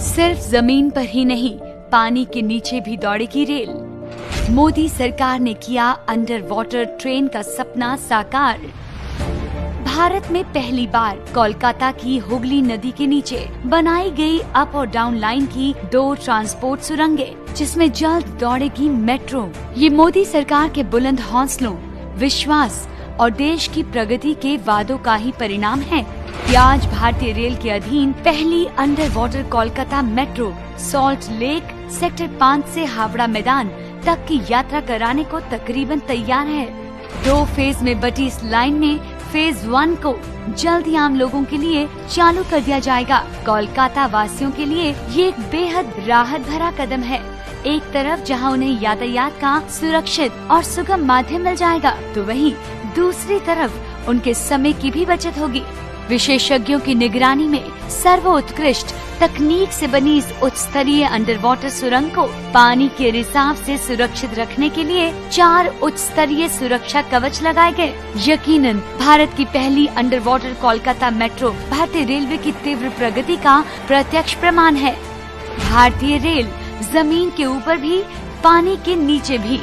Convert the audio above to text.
सिर्फ़ ज़मीन पर ही नहीं, पानी के नीचे भी दौड़ेगी रेल। मोदी सरकार ने किया अंडर वाटर ट्रेन का सपना साकार। भारत में पहली बार कोलकाता की हुगली नदी के नीचे बनाई गई अप और डाउन लाइन की दो ट्रांसपोर्ट सुरंगे, जिसमें जल्द दौड़ेगी मेट्रो। ये मोदी सरकार के बुलंद हौसलों, विश्वास और देश की प्रगति के वादों का ही परिणाम है। आज भारतीय रेल के अधीन पहली under water Kolkata metro salt lake sector पाँच से हावड़ा मैदान तक की यात्रा कराने को तकरीबन तैयार है। दो फ़ेज़ में बटी इस लाइन में फ़ेज़ वन को जल्द ही आम लोगों के लिए चालू कर दिया जाएगा। कोलकाता वासियों के लिए ये एक बेहद राहत भरा कदम है। एक तरफ़ जहाँ उन्हें यातायात का सुरक्षित और सुगम माध्यम मिल जाएगा तो वहीं दूसरी तरफ़ उनके समय की भी बचत होगी। विशेषज्ञों की निगरानी में सर्वोत्कृष्ट तकनीक से बनी इस उच्च स्तरीय अंडर वाटर सुरंग को पानी के रिसाव से सुरक्षित रखने के लिए चार उच्च स्तरीय सुरक्षा कवच लगाए गए। यकीनन, भारत की पहली अंडर वाटर कोलकाता मेट्रो भारतीय रेलवे की तीव्र प्रगति का प्रत्यक्ष प्रमाण है। भारतीय रेल ज़मीन के ऊपर भी, पानी के नीचे भी।